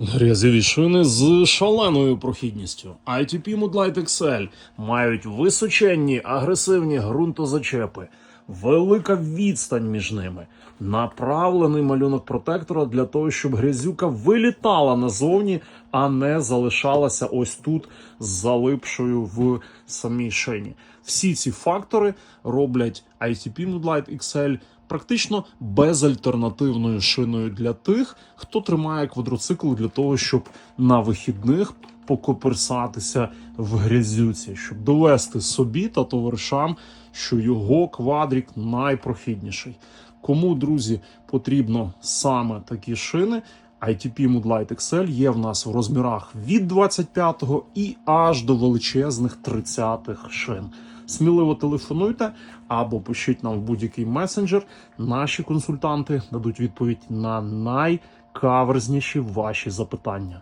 Грязеві шини з шаленою прохідністю. ITP Moodlight XL мають височенні агресивні ґрунтозачепи, велика відстань між ними, направлений малюнок протектора для того, щоб грязюка вилітала назовні, а не залишалася ось тут з залипшою в самій шині. Всі ці фактори роблять ITP Moodlight XL практично безальтернативною шиною для тих, хто тримає квадроцикл для того, щоб на вихідних покоперсатися в грязюці, щоб довести собі та товаришам, що його квадрік найпрохідніший. Кому, друзі, потрібно саме такі шини, ITP Moodlight XL є в нас в розмірах від 25-го і аж до величезних 30-х шин. Сміливо телефонуйте або пишіть нам в будь-який месенджер. Наші консультанти дадуть відповідь на найкаверзніші ваші запитання.